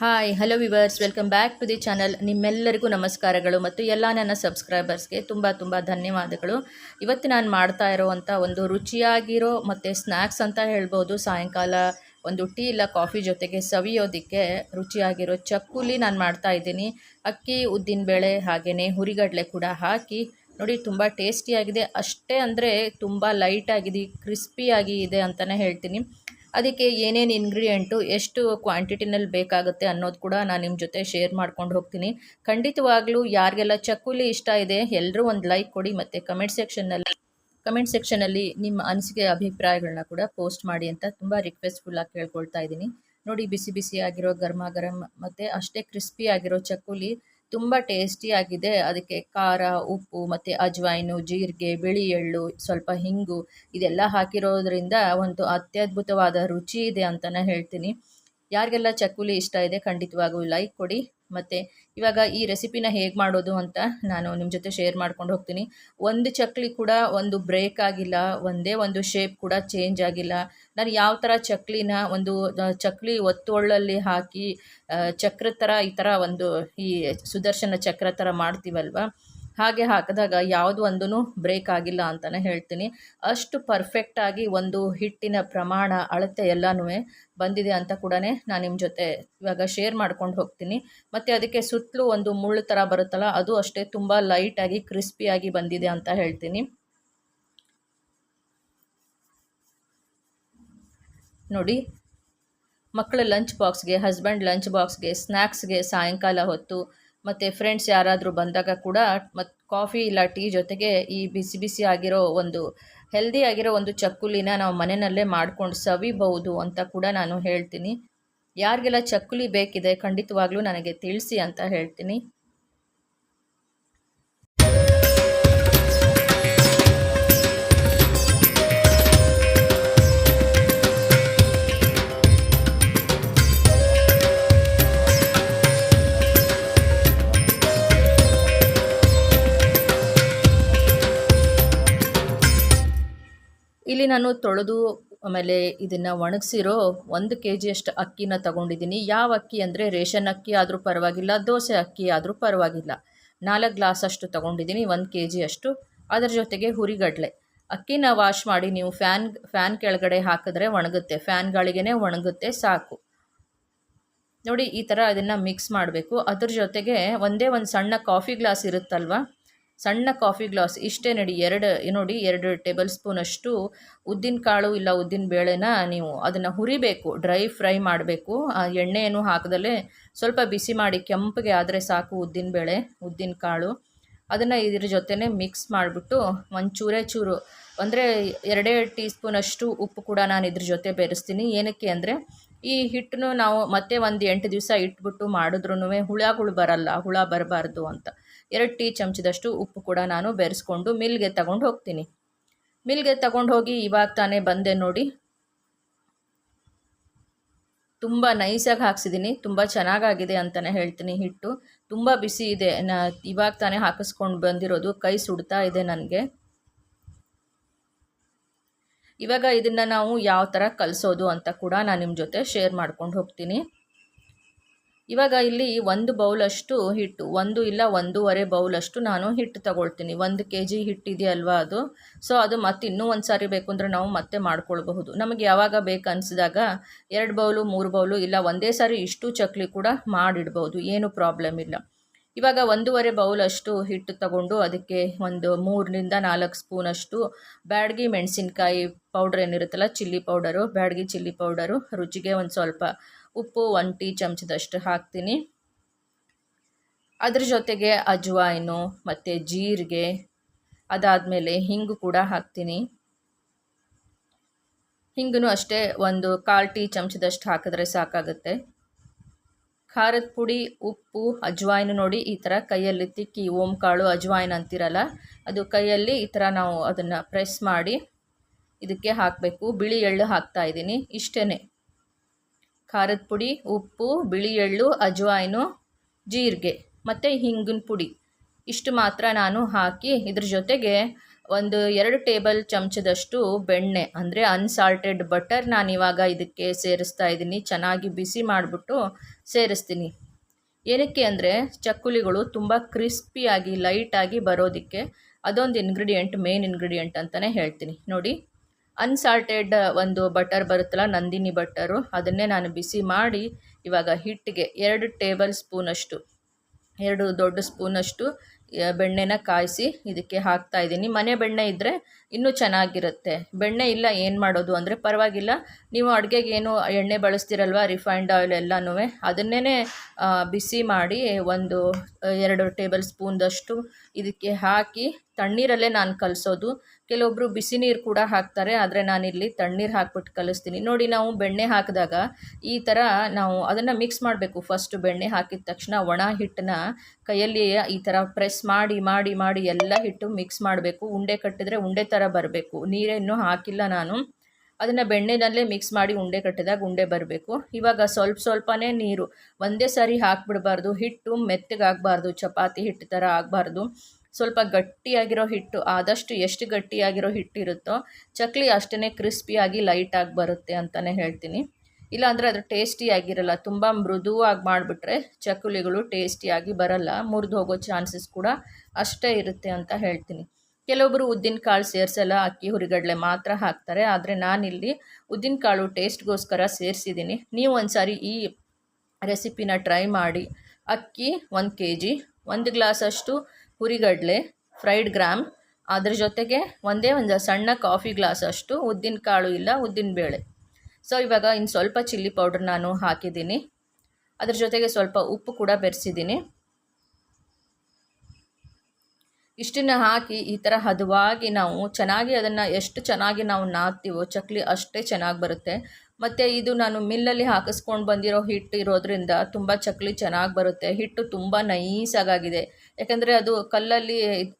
Hi hello viewers welcome back to the channel ನಿಮ್ಮೆಲ್ಲರಿಗೂ ನಮಸ್ಕಾರಗಳು ಮತ್ತು ಎಲ್ಲ ನನ್ನ ಸಬ್ಸ್ಕ್ರೈಬರ್ಸ್ಗೆ ತುಂಬ ತುಂಬ ಧನ್ಯವಾದಗಳು. ಇವತ್ತು ನಾನು ಮಾಡ್ತಾ ಇರೋವಂಥ ಒಂದು ರುಚಿಯಾಗಿರೋ ಮತ್ತು ಸ್ನ್ಯಾಕ್ಸ್ ಅಂತ ಹೇಳ್ಬೋದು. ಸಾಯಂಕಾಲ ಒಂದು ಟೀ ಇಲ್ಲ ಕಾಫಿ ಜೊತೆಗೆ ಸವಿಯೋದಕ್ಕೆ ರುಚಿಯಾಗಿರೋ ಚಕ್ಕುಲಿ ನಾನು ಮಾಡ್ತಾ ಇದ್ದೀನಿ. ಅಕ್ಕಿ ಉದ್ದಿನಬೇಳೆ ಹಾಗೆಯೇ ಹುರಿಗಡಲೆ ಕೂಡ ಹಾಕಿ ನೋಡಿ ತುಂಬ ಟೇಸ್ಟಿಯಾಗಿದೆ ಅಷ್ಟೇ ಅಂದರೆ ತುಂಬ ಲೈಟಾಗಿದೆ ಕ್ರಿಸ್ಪಿಯಾಗಿ ಇದೆ ಅಂತಲೇ ಹೇಳ್ತೀನಿ. ಅದಕ್ಕೆ ಏನೇನು ಇಂಗ್ರೀಡಿಯೆಂಟು ಎಷ್ಟು ಕ್ವಾಂಟಿಟಿನಲ್ಲಿ ಬೇಕಾಗುತ್ತೆ ಅನ್ನೋದು ಕೂಡ ನಾನು ನಿಮ್ಮ ಜೊತೆ ಶೇರ್ ಮಾಡ್ಕೊಂಡು ಹೋಗ್ತೀನಿ. ಖಂಡಿತವಾಗ್ಲೂ ಯಾರಿಗೆಲ್ಲ ಚಕ್ಕುಲಿ ಇಷ್ಟ ಇದೆ ಎಲ್ಲರೂ ಒಂದು ಲೈಕ್ ಕೊಡಿ ಮತ್ತು ಕಮೆಂಟ್ ಸೆಕ್ಷನ್ನಲ್ಲಿ ಕಮೆಂಟ್ ಸೆಕ್ಷನಲ್ಲಿ ನಿಮ್ಮ ಅನಿಸಿಕೆ ಅಭಿಪ್ರಾಯಗಳನ್ನ ಕೂಡ ಪೋಸ್ಟ್ ಮಾಡಿ ಅಂತ ತುಂಬ ರಿಕ್ವೆಸ್ಟ್ಫುಲ್ಲಾಗಿ ಕೇಳ್ಕೊಳ್ತಾ ಇದ್ದೀನಿ. ನೋಡಿ, ಬಿಸಿ ಬಿಸಿ ಆಗಿರೋ ಗರ್ಮ ಗರಂ ಮತ್ತು ಅಷ್ಟೇ ಕ್ರಿಸ್ಪಿಯಾಗಿರೋ ಚಕ್ಕುಲಿ ತುಂಬ ಟೇಸ್ಟಿಯಾಗಿದೆ ಅದಕ್ಕೆ ಖಾರ, ಉಪ್ಪು, ಮತ್ತು ಅಜ್ವಾಯಿನು, ಜೀರಿಗೆ, ಬಿಳಿ ಎಳ್ಳು, ಸ್ವಲ್ಪ ಹಿಂಗು ಇದೆಲ್ಲ ಹಾಕಿರೋದ್ರಿಂದ ಒಂದು ಅತ್ಯದ್ಭುತವಾದ ರುಚಿ ಇದೆ ಅಂತಲೇ ಹೇಳ್ತೀನಿ. ಯಾರಿಗೆಲ್ಲ ಚಕ್ಕುಲಿ ಇಷ್ಟ ಇದೆ ಖಂಡಿತವಾಗೂ ಲೈಕ್ ಕೊಡಿ. ಮತ್ತು ಇವಾಗ ಈ ರೆಸಿಪಿನ ಹೇಗೆ ಮಾಡೋದು ಅಂತ ನಾನು ನಿಮ್ಮ ಜೊತೆ ಶೇರ್ ಮಾಡ್ಕೊಂಡು ಹೋಗ್ತೀನಿ. ಒಂದು ಚಕ್ಲಿ ಕೂಡ ಒಂದು ಬ್ರೇಕ್ ಆಗಿಲ್ಲ, ಒಂದೇ ಒಂದು ಶೇಪ್ ಕೂಡ ಚೇಂಜ್ ಆಗಿಲ್ಲ. ನಾನು ಯಾವ ಥರ ಚಕ್ಲಿನ ಒಂದು ಚಕ್ಲಿ ಒತ್ತೊಳ್ಳಲ್ಲಿ ಹಾಕಿ ಚಕ್ರ ಥರ ಈ ಥರ ಒಂದು ಈ ಸುದರ್ಶನ ಚಕ್ರ ಥರ ಮಾಡ್ತೀವಲ್ವ? ಹಾಗೆ ಹಾಕಿದಾಗ ಯಾವುದು ಒಂದೂ ಬ್ರೇಕ್ ಆಗಿಲ್ಲ ಅಂತಲೇ ಹೇಳ್ತೀನಿ. ಅಷ್ಟು ಪರ್ಫೆಕ್ಟಾಗಿ ಒಂದು ಹಿಟ್ಟಿನ ಪ್ರಮಾಣ, ಅಳತೆ ಎಲ್ಲನೂ ಬಂದಿದೆ ಅಂತ ಕೂಡ ನಾನು ನಿಮ್ಮ ಜೊತೆ ಇವಾಗ ಶೇರ್ ಮಾಡ್ಕೊಂಡು ಹೋಗ್ತೀನಿ. ಮತ್ತು ಅದಕ್ಕೆ ಸುತ್ತಲೂ ಒಂದು ಮುಳ್ಳು ಥರ ಬರುತ್ತಲ್ಲ, ಅದು ಅಷ್ಟೇ ತುಂಬ ಲೈಟಾಗಿ ಕ್ರಿಸ್ಪಿಯಾಗಿ ಬಂದಿದೆ ಅಂತ ಹೇಳ್ತೀನಿ. ನೋಡಿ ಮಕ್ಕಳ ಲಂಚ್ ಬಾಕ್ಸ್ಗೆ ಹಸ್ಬೆಂಡ್ ಲಂಚ್ ಬಾಕ್ಸ್ಗೆ ಸ್ನ್ಯಾಕ್ಸ್ಗೆ ಸಾಯಂಕಾಲ ಹೊತ್ತು ಮತ್ತು ಫ್ರೆಂಡ್ಸ್ ಯಾರಾದರೂ ಬಂದಾಗ ಕೂಡ ಮತ್ತು ಕಾಫಿ ಇಲ್ಲ ಟೀ ಜೊತೆಗೆ ಈ ಬಿಸಿ ಬಿಸಿ ಆಗಿರೋ ಒಂದು ಹೆಲ್ದಿ ಆಗಿರೋ ಒಂದು ಚಕ್ಕುಲಿನ ನಾವು ಮನೆಯಲ್ಲೇ ಮಾಡ್ಕೊಂಡು ಸವಿಬಹುದು ಅಂತ ಕೂಡ ನಾನು ಹೇಳ್ತೀನಿ. ಯಾರಿಗೆಲ್ಲ ಚಕ್ಕುಲಿ ಬೇಕಿದೆ ಖಂಡಿತವಾಗ್ಲೂ ನನಗೆ ತಿಳಿಸಿ ಅಂತ ಹೇಳ್ತೀನಿ. ಇಲ್ಲಿ ನಾನು ತೊಳೆದು ಆಮೇಲೆ ಇದನ್ನು ಒಣಗಿಸಿರೋ ಒಂದು ಕೆ ಜಿಯಷ್ಟು ಅಕ್ಕಿನ ತಗೊಂಡಿದ್ದೀನಿ. ಯಾವ ಅಕ್ಕಿ ಅಂದರೆ ರೇಷನ್ ಅಕ್ಕಿ ಆದರೂ ಪರವಾಗಿಲ್ಲ, ದೋಸೆ ಅಕ್ಕಿ ಆದರೂ ಪರವಾಗಿಲ್ಲ. ನಾಲ್ಕು ಗ್ಲಾಸ್ ಅಷ್ಟು ತೊಗೊಂಡಿದ್ದೀನಿ, ಒಂದು ಕೆ ಜಿಯಷ್ಟು ಅದರ ಜೊತೆಗೆ ಹುರಿಗಡಲೆ. ಅಕ್ಕಿನ ವಾಶ್ ಮಾಡಿ ನೀವು ಫ್ಯಾನ್ ಫ್ಯಾನ್ ಕೆಳಗಡೆ ಹಾಕಿದ್ರೆ ಒಣಗುತ್ತೆ. ಫ್ಯಾನ್ ಗಾಳಿಗೆ ಒಣಗುತ್ತೆ, ಸಾಕು. ನೋಡಿ, ಈ ಥರ ಅದನ್ನು ಮಿಕ್ಸ್ ಮಾಡಬೇಕು. ಅದ್ರ ಜೊತೆಗೆ ಒಂದೇ ಒಂದು ಸಣ್ಣ ಕಾಫಿ ಗ್ಲಾಸ್ ಇರುತ್ತಲ್ವ? ಸಣ್ಣ ಕಾಫಿ ಗ್ಲಾಸ್ ಇಷ್ಟೇ ನಡಿ ಎರಡು ನೋಡಿ ಎರಡು ಟೇಬಲ್ ಸ್ಪೂನಷ್ಟು ಉದ್ದಿನ ಕಾಳು ಇಲ್ಲ ಉದ್ದಿನ ಬೇಳೆನ ನೀವು ಅದನ್ನು ಹುರಿಬೇಕು, ಡ್ರೈ ಫ್ರೈ ಮಾಡಬೇಕು. ಆ ಎಣ್ಣೆಯನ್ನು ಹಾಕದಲ್ಲೇ ಸ್ವಲ್ಪ ಬಿಸಿ ಮಾಡಿ ಕೆಂಪಗೆ ಆದರೆ ಸಾಕು ಉದ್ದಿನ ಬೇಳೆ, ಉದ್ದಿನ ಕಾಳು. ಅದನ್ನು ಇದ್ರ ಜೊತೆನೇ ಮಿಕ್ಸ್ ಮಾಡಿಬಿಟ್ಟು ಒಂದು ಚೂರೇ ಚೂರು ಅಂದರೆ ಎರಡೇ ಟೀ ಸ್ಪೂನಷ್ಟು ಉಪ್ಪು ಕೂಡ ನಾನು ಇದ್ರ ಜೊತೆ ಬೆರೆಸ್ತೀನಿ. ಏನಕ್ಕೆ ಅಂದರೆ ಈ ಹಿಟ್ಟನ್ನು ನಾವು ಮತ್ತೆ ಒಂದು ಎಂಟು ದಿವಸ ಇಟ್ಬಿಟ್ಟು ಮಾಡಿದ್ರೂ ಹುಳಗಳು ಬರಲ್ಲ, ಹುಳ ಬರಬಾರ್ದು ಅಂತ. ಎರಡು ಟೀ ಚಮಚದಷ್ಟು ಉಪ್ಪು ಕೂಡ ನಾನು ಬೆರೆಸ್ಕೊಂಡು ಮಿಲ್ಗೆ ತಗೊಂಡು ಹೋಗ್ತೀನಿ. ಮಿಲ್ಗೆ ತಗೊಂಡು ಹೋಗಿ ಇವಾಗ ತಾನೇ ಬಂದೆ ನೋಡಿ. ತುಂಬ ನೈಸಾಗಿ ಹಾಕ್ಸಿದ್ದೀನಿ ತುಂಬ ಚೆನ್ನಾಗಾಗಿದೆ ಅಂತಲೇ ಹೇಳ್ತೀನಿ ಹಿಟ್ಟು. ತುಂಬ ಬಿಸಿ ಇದೆ, ನಾ ಇವಾಗ ತಾನೇ ಹಾಕಿಸ್ಕೊಂಡು ಬಂದಿರೋದು, ಕೈ ಸುಡ್ತಾ ಇದೆ ನನಗೆ. ಇವಾಗ ಇದನ್ನು ನಾವು ಯಾವ ಥರ ಕಲಿಸೋದು ಅಂತ ಕೂಡ ನಾನು ನಿಮ್ಮ ಜೊತೆ ಶೇರ್ ಮಾಡ್ಕೊಂಡು ಹೋಗ್ತೀನಿ. ಇವಾಗ ಇಲ್ಲಿ ಒಂದು ಬೌಲಷ್ಟು ಹಿಟ್ಟು, ಒಂದು ಇಲ್ಲ ಒಂದೂವರೆ ಬೌಲಷ್ಟು ನಾನು ಹಿಟ್ಟು ತಗೊಳ್ತೀನಿ. ಒಂದು ಕೆ ಜಿ ಹಿಟ್ಟಿದೆಯಲ್ವಾ ಅದು? ಸೊ ಅದು ಮತ್ತೆ ಇನ್ನೂ ಒಂದು ಸಾರಿ ಬೇಕು ಅಂದರೆ ನಾವು ಮತ್ತೆ ಮಾಡ್ಕೊಳ್ಬಹುದು. ನಮಗೆ ಯಾವಾಗ ಬೇಕು ಅನಿಸಿದಾಗ ಎರಡು ಬೌಲು, ಮೂರು ಬೌಲು ಇಲ್ಲ ಒಂದೇ ಸಾರಿ ಇಷ್ಟು ಚಕ್ಲಿ ಕೂಡ ಮಾಡಿಡ್ಬೋದು. ಏನು ಪ್ರಾಬ್ಲಮ್ ಇಲ್ಲ. ಇವಾಗ ಒಂದೂವರೆ ಬೌಲಷ್ಟು ಹಿಟ್ಟು ತಗೊಂಡು ಅದಕ್ಕೆ ಒಂದು ಮೂರರಿಂದ ನಾಲ್ಕು ಸ್ಪೂನಷ್ಟು ಬ್ಯಾಡ್ಗಿ ಮೆಣಸಿನ್ಕಾಯಿ powder ಏನಿರುತ್ತಲ್ಲ, chilli powder, Byadgi chilli powder, ರುಚಿಗೆ ಒಂದು ಸ್ವಲ್ಪ ಉಪ್ಪು ಒಂದು ಟೀ ಚಮಚದಷ್ಟು ಹಾಕ್ತೀನಿ ಅದ್ರ ಜೊತೆಗೆ ಅಜ್ವಾಯಿನು ಮತ್ತು ಜೀರಿಗೆ ಅದಾದಮೇಲೆ ಹಿಂಗು ಕೂಡ ಹಾಕ್ತೀನಿ. ಹಿಂಗೂ ಅಷ್ಟೇ ಒಂದು ಕಾಲು ಟೀ ಚಮಚದಷ್ಟು ಹಾಕಿದ್ರೆ ಸಾಕಾಗುತ್ತೆ. ಖಾರದ ಪುಡಿ, ಉಪ್ಪು, ಅಜ್ವಾಯಿನ ನೋಡಿ ಈ ಥರ ಕೈಯಲ್ಲಿ ತಿಕ್ಕಿ ಓಂ ಕಾಳು ಅಜ್ವಾಯಿನ್ ಅಂತಿರಲ್ಲ, ಅದು ಕೈಯಲ್ಲಿ ಈ ಥರ ನಾವು ಅದನ್ನು ಪ್ರೆಸ್ ಮಾಡಿ ಇದಕ್ಕೆ ಹಾಕಬೇಕು. ಬಿಳಿ ಎಳ್ಳು ಹಾಕ್ತಾ ಇದ್ದೀನಿ. ಇಷ್ಟೇ ಖಾರದ ಪುಡಿ, ಉಪ್ಪು ಬಿಳಿ ಎಳ್ಳು ಅಜ್ವಾಯಿನು, ಜೀರಿಗೆ ಮತ್ತು ಹಿಂಗಿನ ಪುಡಿ. ಇಷ್ಟು ಮಾತ್ರ ನಾನು ಹಾಕಿ ಇದ್ರ ಜೊತೆಗೆ ಒಂದು ಎರಡು ಟೇಬಲ್ ಚಮಚದಷ್ಟು ಬೆಣ್ಣೆ, ಅಂದರೆ ಅನ್ಸಾಲ್ಟೆಡ್ ಬಟರ್ ನಾನು ಇವಾಗ ಇದಕ್ಕೆ ಸೇರಿಸ್ತಾ ಇದ್ದೀನಿ. ಚೆನ್ನಾಗಿ ಬಿಸಿ ಮಾಡಿಬಿಟ್ಟು ಸೇರಿಸ್ತೀನಿ. ಏನಕ್ಕೆ ಅಂದರೆ ಚಕ್ಕುಲಿಗಳು ತುಂಬ ಕ್ರಿಸ್ಪಿಯಾಗಿ, ಲೈಟಾಗಿ ಬರೋದಕ್ಕೆ ಅದೊಂದು ಇಂಗ್ರೀಡಿಯೆಂಟ್ ಮೇನ್ ಇಂಗ್ರೀಡಿಯೆಂಟ್ ಅಂತಲೇ ಹೇಳ್ತೀನಿ. ನೋಡಿ. ಅನ್ಸಾಲ್ಟೆಡ್ ಒಂದು ಬಟರ್ ಬರುತ್ತಲ್ಲ, ನಂದಿನಿ ಬಟರು ಅದನ್ನೇ ನಾನು ಬಿಸಿ ಮಾಡಿ ಇವಾಗ ಹಿಟ್ಟಿಗೆ ಎರಡು ಟೇಬಲ್ ಸ್ಪೂನಷ್ಟು ಎರಡು ದೊಡ್ಡ ಸ್ಪೂನಷ್ಟು ಬೆಣ್ಣೆನ ಕಾಯಿಸಿ ಇದಕ್ಕೆ ಹಾಕ್ತಾ ಇದ್ದೀನಿ. ಮನೆ ಬೆಣ್ಣೆ ಇದ್ದರೆ ಇನ್ನೂ ಚೆನ್ನಾಗಿರುತ್ತೆ. ಬೆಣ್ಣೆ ಇಲ್ಲ, ಏನು ಮಾಡೋದು ಅಂದರೆ ಪರವಾಗಿಲ್ಲ. ನೀವು ಅಡುಗೆಗೆ ಏನು ಎಣ್ಣೆ ಬಳಸ್ತಿರಲ್ವ ರಿಫೈನ್ಡ್ ಆಯಿಲ್ ಎಲ್ಲನೂ ಅದನ್ನೇ ಬಿಸಿ ಮಾಡಿ ಒಂದು ಎರಡು ಟೇಬಲ್ ಸ್ಪೂನ್ದಷ್ಟು ಇದಕ್ಕೆ ಹಾಕಿ ತಣ್ಣೀರಲ್ಲೇ ನಾನು ಕಲಿಸೋದು. ಕೆಲವೊಬ್ಬರು ಬಿಸಿ ನೀರು ಕೂಡ ಹಾಕ್ತಾರೆ, ಆದರೆ ನಾನಿಲ್ಲಿ ತಣ್ಣೀರು ಹಾಕ್ಬಿಟ್ಟು ಕಲಿಸ್ತೀನಿ. ನೋಡಿ ನಾವು ಬೆಣ್ಣೆ ಹಾಕಿದಾಗ ಈ ಥರ ನಾವು ಅದನ್ನು ಮಿಕ್ಸ್ ಮಾಡಬೇಕು. ಫಸ್ಟು ಬೆಣ್ಣೆ ಹಾಕಿದ ತಕ್ಷಣ ಒಣ ಹಿಟ್ಟನ್ನ ಕೈಯಲ್ಲಿ ಈ ಥರ ಪ್ರೆಸ್ ಮಾಡಿ ಮಾಡಿ ಮಾಡಿ ಎಲ್ಲ ಹಿಟ್ಟು ಮಿಕ್ಸ್ ಮಾಡಬೇಕು. ಉಂಡೆ ಕಟ್ಟಿದ್ರೆ ಉಂಡೆ ಥರ ಬರಬೇಕು. ನೀರೇನು ಹಾಕಿಲ್ಲ ನಾನು. ಅದನ್ನು ಬೆಣ್ಣೆನಲ್ಲೇ ಮಿಕ್ಸ್ ಮಾಡಿ ಉಂಡೆ ಕಟ್ಟಿದಾಗ ಉಂಡೆ ಬರಬೇಕು. ಇವಾಗ ಸ್ವಲ್ಪ ಸ್ವಲ್ಪನೇ ನೀರು. ಒಂದೇ ಸಾರಿ ಹಾಕ್ಬಿಡಬಾರ್ದು. ಹಿಟ್ಟು ಮೆತ್ತಗಾಗಬಾರ್ದು. ಚಪಾತಿ ಹಿಟ್ಟು ಥರ ಆಗಬಾರ್ದು. ಸ್ವಲ್ಪ ಗಟ್ಟಿಯಾಗಿರೋ ಹಿಟ್ಟು, ಆದಷ್ಟು ಎಷ್ಟು ಗಟ್ಟಿಯಾಗಿರೋ ಹಿಟ್ಟಿರುತ್ತೋ ಚಕ್ಲಿ ಅಷ್ಟೇ ಕ್ರಿಸ್ಪಿಯಾಗಿ ಲೈಟಾಗಿ ಬರುತ್ತೆ ಅಂತಲೇ ಹೇಳ್ತೀನಿ. ಇಲ್ಲಾಂದರೆ ಅದು ಟೇಸ್ಟಿಯಾಗಿರಲ್ಲ ತುಂಬ ಮೃದುವಾಗಿ ಮಾಡಿಬಿಟ್ರೆ ಚಕ್ಕುಲಿಗಳು ಟೇಸ್ಟಿಯಾಗಿ ಬರಲ್ಲ, ಮುರಿದು ಹೋಗೋ ಚಾನ್ಸಸ್ ಕೂಡ ಅಷ್ಟೇ ಇರುತ್ತೆ ಅಂತ ಹೇಳ್ತೀನಿ. ಕೆಲವೊಬ್ಬರು ಉದ್ದಿನ ಕಾಳು ಸೇರಿಸಲ್ಲ, ಅಕ್ಕಿ, ಹುರಿಗಡಲೆ ಮಾತ್ರ ಹಾಕ್ತಾರೆ, ಆದರೆ ನಾನಿಲ್ಲಿ ಉದ್ದಿನ ಕಾಳು ಟೇಸ್ಟ್ಗೋಸ್ಕರ ಸೇರಿಸಿದ್ದೀನಿ. ನೀವು ಒಂದು ಸಾರಿ ಈ ರೆಸಿಪಿನ ಟ್ರೈ ಮಾಡಿ, ಅಕ್ಕಿ ಒಂದು ಕೆ ಜಿ ಒಂದು ಗ್ಲಾಸಷ್ಟು ಹುರಿಗಡಲೆ ಫ್ರೈಡ್ ಗ್ರಾಮ್ ಅದ್ರ ಜೊತೆಗೆ ಒಂದೇ ಒಂದು ಸಣ್ಣ ಕಾಫಿ ಗ್ಲಾಸ್ ಅಷ್ಟು ಉದ್ದಿನ ಕಾಳು ಇಲ್ಲ, ಉದ್ದಿನ ಬೇಳೆ. ಸೊ ಇವಾಗ ಇನ್ನು ಸ್ವಲ್ಪ ಚಿಲ್ಲಿ ಪೌಡ್ರ್ ನಾನು ಹಾಕಿದ್ದೀನಿ. ಅದ್ರ ಜೊತೆಗೆ ಸ್ವಲ್ಪ ಉಪ್ಪು ಕೂಡ ಬೆರೆಸಿದ್ದೀನಿ. ಇಷ್ಟನ್ನು ಹಾಕಿ ಈ ಥರ ಹದವಾಗಿ ನಾವು ಚೆನ್ನಾಗಿ ಅದನ್ನು ಎಷ್ಟು ಚೆನ್ನಾಗಿ ನಾವು ನಾದ್ತೀವೋ, ಚಕ್ಲಿ ಅಷ್ಟೇ ಚೆನ್ನಾಗಿ ಬರುತ್ತೆ. ಮತ್ತು ಇದು ನಾನು ಮಿಲ್ಲಲ್ಲಿ ಹಾಕಿಸ್ಕೊಂಡು ಬಂದಿರೋ ಹಿಟ್ಟು ಇರೋದ್ರಿಂದ ತುಂಬ ಚಕ್ಲಿ ಚೆನ್ನಾಗಿ ಬರುತ್ತೆ. ಹಿಟ್ಟು ತುಂಬ ನೈಸಾಗಾಗಿದೆ ಯಾಕಂದರೆ ಅದು ಕಲ್ಲಲ್ಲಿ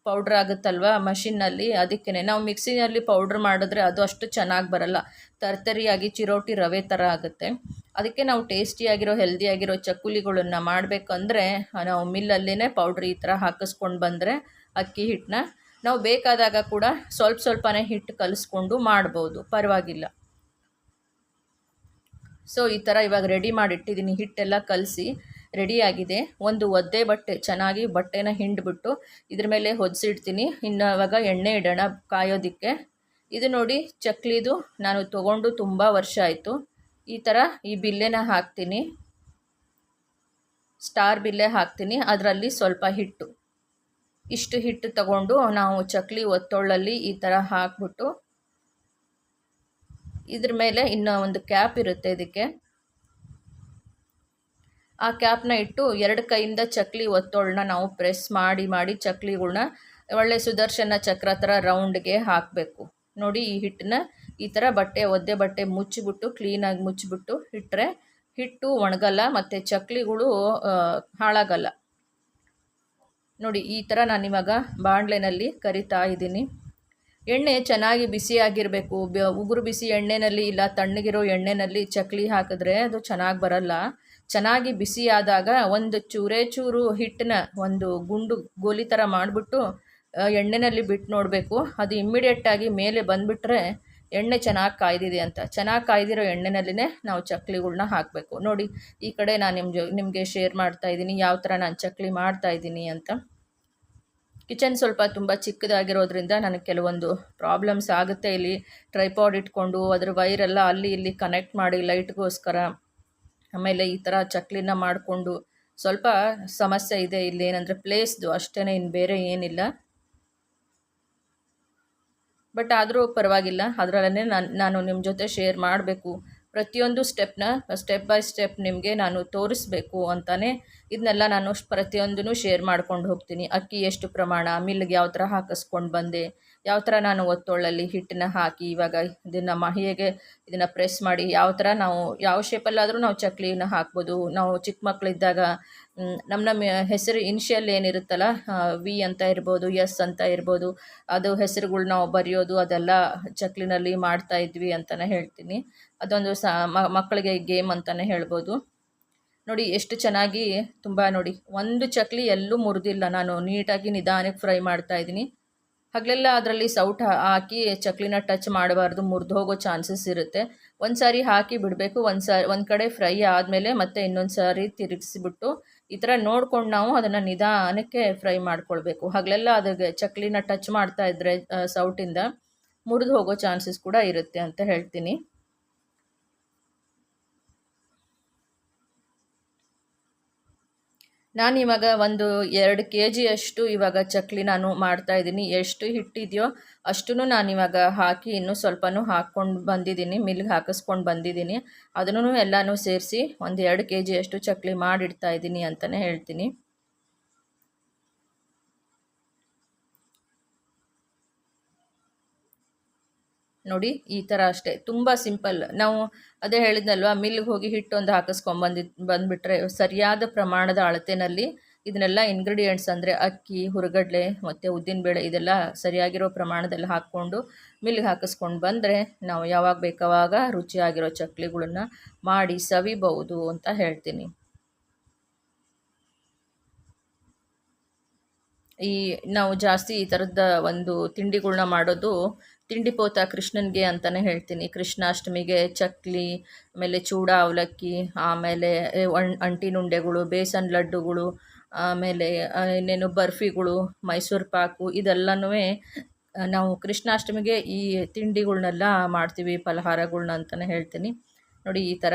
ಪೌಡ್ರ್ ಆಗುತ್ತಲ್ವ ಮಷಿನ್ನಲ್ಲಿ ಅದಕ್ಕೇ ನಾವು ಮಿಕ್ಸಿನಲ್ಲಿ ಪೌಡ್ರ್ ಮಾಡಿದ್ರೆ ಅದು ಅಷ್ಟು ಚೆನ್ನಾಗಿ ಬರಲ್ಲ. ತರ್ತರಿಯಾಗಿ ಚಿರೋಟಿ ರವೆ ಥರ ಆಗುತ್ತೆ. ಅದಕ್ಕೆ ನಾವು ಟೇಸ್ಟಿಯಾಗಿರೋ ಹೆಲ್ದಿಯಾಗಿರೋ ಚಕ್ಕುಲಿಗಳನ್ನು ಮಾಡಬೇಕಂದ್ರೆ, ನಾವು ಮಿಲ್ಲಲ್ಲೇ ಪೌಡ್ರ್ ಈ ಥರ ಹಾಕಿಸ್ಕೊಂಡು ಬಂದರೆ ಅಕ್ಕಿ ಹಿಟ್ಟನ್ನ ನಾವು ಬೇಕಾದಾಗ ಕೂಡ ಸ್ವಲ್ಪ ಸ್ವಲ್ಪನೇ ಹಿಟ್ಟು ಕಲಿಸ್ಕೊಂಡು ಮಾಡ್ಬೋದು. ಪರವಾಗಿಲ್ಲ. ಸೊ ಈ ಥರ ಇವಾಗ ರೆಡಿ ಮಾಡಿಟ್ಟಿದ್ದೀನಿ. ಹಿಟ್ಟೆಲ್ಲ ಕಲಸಿ ರೆಡಿಯಾಗಿದೆ. ಒಂದು ಒದ್ದೆ ಬಟ್ಟೆ, ಚೆನ್ನಾಗಿ ಬಟ್ಟೆನ ಹಿಂಡ್ಬಿಟ್ಟು ಇದ್ರ ಮೇಲೆ ಹೊದಿಸಿಡ್ತೀನಿ. ಇನ್ನು ಇವಾಗ ಎಣ್ಣೆ ಇಡೋಣ ಕಾಯೋದಕ್ಕೆ. ಇದು ನೋಡಿ ಚಕ್ಲಿದು ನಾನು ತೊಗೊಂಡು ತುಂಬ ವರ್ಷ ಆಯಿತು. ಈ ಥರ ಈ ಬಿಲ್ಲೆನ ಹಾಕ್ತೀನಿ. ಸ್ಟಾರ್ ಬಿಲ್ಲೆ ಹಾಕ್ತೀನಿ. ಅದರಲ್ಲಿ ಸ್ವಲ್ಪ ಹಿಟ್ಟು. ಇಷ್ಟು ಹಿಟ್ಟು ತಗೊಂಡು ನಾವು ಚಕ್ಲಿ ಒತ್ತೊಳ್ಳಲ್ಲಿ ಈ ಥರ ಹಾಕ್ಬಿಟ್ಟು ಇದ್ರ ಮೇಲೆ ಇನ್ನೂ ಒಂದು ಕ್ಯಾಪ್ ಇರುತ್ತೆ ಇದಕ್ಕೆ. ಆ ಕ್ಯಾಪ್ನ ಇಟ್ಟು ಎರಡು ಕೈಯಿಂದ ಚಕ್ಲಿ ಒತ್ತೋಳನ್ನ ನಾವು ಪ್ರೆಸ್ ಮಾಡಿ ಮಾಡಿ ಚಕ್ಲಿಗಳ್ನ ಒಳ್ಳೆ ಸುದರ್ಶನ ಚಕ್ರ ಥರ ರೌಂಡ್ಗೆ ಹಾಕಬೇಕು. ನೋಡಿ ಈ ಹಿಟ್ಟನ್ನ ಈ ಥರ ಬಟ್ಟೆ, ಒದ್ದೆ ಬಟ್ಟೆ ಮುಚ್ಚಿಬಿಟ್ಟು, ಕ್ಲೀನಾಗಿ ಮುಚ್ಚಿಬಿಟ್ಟು ಇಟ್ಟರೆ ಹಿಟ್ಟು ಒಣಗಲ್ಲ ಮತ್ತು ಚಕ್ಲಿಗಳು ಹಾಳಾಗಲ್ಲ. ನೋಡಿ ಈ ಥರ ನಾನು ಇವಾಗ ಬಾಣಲೆನಲ್ಲಿ ಕರಿತಾ ಇದ್ದೀನಿ. ಎಣ್ಣೆ ಚೆನ್ನಾಗಿ ಬಿಸಿಯಾಗಿರಬೇಕು. ಉಗುರು ಬಿಸಿ ಎಣ್ಣೆಯಲ್ಲಿ ಇಲ್ಲ, ತಣ್ಣಗಿರೋ ಎಣ್ಣೆಯಲ್ಲಿ ಚಕ್ಲಿ ಹಾಕಿದ್ರೆ ಅದು ಚೆನ್ನಾಗಿ ಬರಲ್ಲ. ಚೆನ್ನಾಗಿ ಬಿಸಿಯಾದಾಗ ಒಂದು ಚೂರೇ ಚೂರು ಹಿಟ್ಟನ್ನ ಒಂದು ಗುಂಡು ಗೋಲಿ ಥರ ಮಾಡಿಬಿಟ್ಟು ಎಣ್ಣೆಯಲ್ಲಿ ಬಿಟ್ಟು ನೋಡಬೇಕು. ಅದು ಇಮ್ಮಿಡಿಯೇಟಾಗಿ ಮೇಲೆ ಬಂದುಬಿಟ್ರೆ ಎಣ್ಣೆ ಚೆನ್ನಾಗಿ ಕಾಯ್ದಿದೆ ಅಂತ. ಚೆನ್ನಾಗಿ ಕಾಯ್ದಿರೋ ಎಣ್ಣೆನಲ್ಲಿನೇ ನಾವು ಚಕ್ಲಿಗಳನ್ನ ಹಾಕಬೇಕು. ನೋಡಿ, ಈ ಕಡೆ ನಾನು ನಿಮ್ಮ ಜೊ, ನಿಮಗೆ ಶೇರ್ ಮಾಡ್ತಾ ಇದ್ದೀನಿ. ಯಾವ ಥರ ನಾನು ಚಕ್ಲಿ ಮಾಡ್ತಾ ಇದ್ದೀನಿ ಅಂತ. ಕಿಚನ್ ಸ್ವಲ್ಪ ತುಂಬ ಚಿಕ್ಕದಾಗಿರೋದ್ರಿಂದ ನನಗೆ ಕೆಲವೊಂದು ಪ್ರಾಬ್ಲಮ್ಸ್ ಆಗುತ್ತೆ ಇಲ್ಲಿ. ಟ್ರೈಪಾಡ್ ಇಟ್ಕೊಂಡು, ಅದ್ರ ವೈರೆಲ್ಲ ಅಲ್ಲಿ ಇಲ್ಲಿ ಕನೆಕ್ಟ್ ಮಾಡಿ ಲೈಟ್ಗೋಸ್ಕರ. ಆಮೇಲೆ ಈ ಥರ ಚಕ್ಲಿನ ಮಾಡಿಕೊಂಡು ಸ್ವಲ್ಪ ಸಮಸ್ಯೆ ಇದೆ ಇಲ್ಲಿ ಏನಂದರೆ ಪ್ಲೇಸ್ದು ಅಷ್ಟೇ ಇನ್ನು ಬೇರೆ ಏನಿಲ್ಲ. ಬಟ್ ಆದರೂ ಪರವಾಗಿಲ್ಲ ಅದರಲ್ಲೇ ನಾನು ನಾನು ನಿಮ್ಮ ಜೊತೆ ಶೇರ್ ಮಾಡಬೇಕು. ಪ್ರತಿಯೊಂದು ಸ್ಟೆಪ್ನ ಸ್ಟೆಪ್ ಬೈ ಸ್ಟೆಪ್ ನಿಮಗೆ ನಾನು ತೋರಿಸ್ಬೇಕು ಅಂತಲೇ ಇದನ್ನೆಲ್ಲ ನಾನು ಪ್ರತಿಯೊಂದೂ ಶೇರ್ ಮಾಡ್ಕೊಂಡು ಹೋಗ್ತೀನಿ. ಅಕ್ಕಿ ಎಷ್ಟು ಪ್ರಮಾಣ, ಮಿಲ್ಗೆ ಯಾವ ಥರ ಹಾಕಿಸ್ಕೊಂಡು ಬಂದೆ, ಯಾವ ಥರ ನಾನು ಒತ್ತೊಳ್ಳಲ್ಲಿ ಹಿಟ್ಟನ್ನ ಹಾಕಿ ಇವಾಗ ಇದನ್ನು ಮಹಿಗೆ ಇದನ್ನು ಪ್ರೆಸ್ ಮಾಡಿ, ಯಾವ ಥರ ನಾವು, ಯಾವ ಶೇಪಲ್ಲಾದರೂ ನಾವು ಚಕ್ಲಿನ ಹಾಕ್ಬೋದು. ನಾವು ಚಿಕ್ಕ ಮಕ್ಕಳಿದ್ದಾಗ ನಮ್ಮ ನಮ್ಮ ಹೆಸರು ಇನಿಷಿಯಲ್ ಏನಿರುತ್ತಲ್ಲ ವಿ ಅಂತ ಇರ್ಬೋದು ಎಸ್ ಅಂತ ಇರ್ಬೋದು, ಅದು ಹೆಸರುಗಳು ನಾವು ಬರೆಯೋದು, ಅದೆಲ್ಲ ಚಕ್ಲಿನಲ್ಲಿ ಮಾಡ್ತಾ ಇದ್ವಿ ಅಂತಲೇ ಹೇಳ್ತೀನಿ. ಅದೊಂದು ಸ ಮಕ್ಕಳಿಗೆ ಗೇಮ್ ಅಂತಲೇ ಹೇಳ್ಬೋದು. ನೋಡಿ, ಎಷ್ಟು ಚೆನ್ನಾಗಿ ತುಂಬ ನೋಡಿ. ಒಂದು ಚಕ್ಲಿ ಎಲ್ಲೂ ಮುರಿದಿಲ್ಲ. ನಾನು ನೀಟಾಗಿ ನಿಧಾನಕ್ಕೆ ಫ್ರೈ ಮಾಡ್ತಾ ಇದ್ದೀನಿ. ಹಗಲೆಲ್ಲ ಅದರಲ್ಲಿ ಸೌಟ್ ಹಾಕಿ ಚಕ್ಲಿನ ಟಚ್ ಮಾಡಬಾರ್ದು. ಮುರಿದು ಹೋಗೋ ಚಾನ್ಸಸ್ ಇರುತ್ತೆ. ಒಂದು ಸಾರಿ ಹಾಕಿ ಬಿಡಬೇಕು. ಒಂದು ಸಾರಿ ಒಂದು ಕಡೆ ಫ್ರೈ ಆದಮೇಲೆ ಮತ್ತೆ ಇನ್ನೊಂದು ಸಾರಿ ತಿರುಗಿಸಿಬಿಟ್ಟು ಈ ಥರ ನೋಡ್ಕೊಂಡು ನಾವು ಅದನ್ನು ನಿಧಾನಕ್ಕೆ ಫ್ರೈ ಮಾಡ್ಕೊಳ್ಬೇಕು. ಹಗಲೆಲ್ಲ ಅದಕ್ಕೆ ಚಕ್ಲಿನ ಟಚ್ ಮಾಡ್ತಾ ಇದ್ದರೆ ಸೌಟಿಂದ ಮುರಿದು ಹೋಗೋ ಚಾನ್ಸಸ್ ಕೂಡ ಇರುತ್ತೆ ಅಂತ ಹೇಳ್ತೀನಿ. ನಾನು ಇವಾಗ ಒಂದು ಎರಡು ಕೆ ಜಿಯಷ್ಟು ಇವಾಗ ಚಕ್ಲಿ ನಾನು ಮಾಡ್ತಾ ಇದ್ದೀನಿ. ಎಷ್ಟು ಹಿಟ್ಟಿದೆಯೋ ಅಷ್ಟೂ ನಾನು ಇವಾಗ ಹಾಕಿ ಇನ್ನೂ ಸ್ವಲ್ಪನೂ ಹಾಕ್ಕೊಂಡು ಬಂದಿದ್ದೀನಿ. ಮಿಲ್ಗೆ ಹಾಕಿಸ್ಕೊಂಡು ಬಂದಿದ್ದೀನಿ. ಅದನ್ನು ಎಲ್ಲನೂ ಸೇರಿಸಿ ಒಂದು ಎರಡು ಕೆ ಜಿಯಷ್ಟು ಚಕ್ಲಿ ಮಾಡಿಡ್ತಾ ಇದ್ದೀನಿ ಅಂತಲೇ ಹೇಳ್ತೀನಿ. ನೋಡಿ, ಈ ಥರ ಅಷ್ಟೇ. ತುಂಬ ಸಿಂಪಲ್. ನಾವು ಅದೇ ಹೇಳಿದ್ನಲ್ವ, ಮಿಲ್ಗೆ ಹೋಗಿ ಹಿಟ್ಟೊಂದು ಹಾಕಿಸ್ಕೊಂಬಂದಿ, ಬಂದುಬಿಟ್ರೆ ಸರಿಯಾದ ಪ್ರಮಾಣದ ಅಳತೆನಲ್ಲಿ ಇದನ್ನೆಲ್ಲ ಇಂಗ್ರೀಡಿಯೆಂಟ್ಸ್ ಅಂದರೆ ಅಕ್ಕಿ, ಹುರುಗಡ್ಲೆ, ಮತ್ತು ಉದ್ದಿನಬೇಳೆ ಇದೆಲ್ಲ ಸರಿಯಾಗಿರೋ ಪ್ರಮಾಣದಲ್ಲಿ ಹಾಕ್ಕೊಂಡು ಮಿಲ್ಗೆ ಹಾಕಿಸ್ಕೊಂಡು ಬಂದರೆ ನಾವು ಯಾವಾಗ ಬೇಕಾವಾಗ ರುಚಿಯಾಗಿರೋ ಚಕ್ಲಿಗಳನ್ನ ಮಾಡಿ ಸವಿಬಹುದು ಅಂತ ಹೇಳ್ತೀನಿ. ಈ ನಾವು ಜಾಸ್ತಿ ಈ ಥರದ ಒಂದು ತಿಂಡಿಗಳನ್ನ ಮಾಡೋದು ತಿಂಡಿ ಪೋತ ಕೃಷ್ಣನಿಗೆ ಅಂತಲೇ ಹೇಳ್ತೀನಿ. ಕೃಷ್ಣಾಷ್ಟಮಿಗೆ ಚಕ್ಲಿ, ಆಮೇಲೆ ಚೂಡ ಅವಲಕ್ಕಿ, ಆಮೇಲೆ ಅಂಟಿನುಂಡೆಗಳು ಬೇಸನ್ ಲಡ್ಡುಗಳು, ಆಮೇಲೆ ಇನ್ನೇನು ಬರ್ಫಿಗಳು, ಮೈಸೂರು ಪಾಕು ಇದೆಲ್ಲನೂ ನಾವು ಕೃಷ್ಣಾಷ್ಟಮಿಗೆ ಈ ತಿಂಡಿಗಳನ್ನೆಲ್ಲ ಮಾಡ್ತೀವಿ, ಫಲಹಾರಗಳ್ನ ಅಂತಲೇ ಹೇಳ್ತೀನಿ. ನೋಡಿ ಈ ಥರ.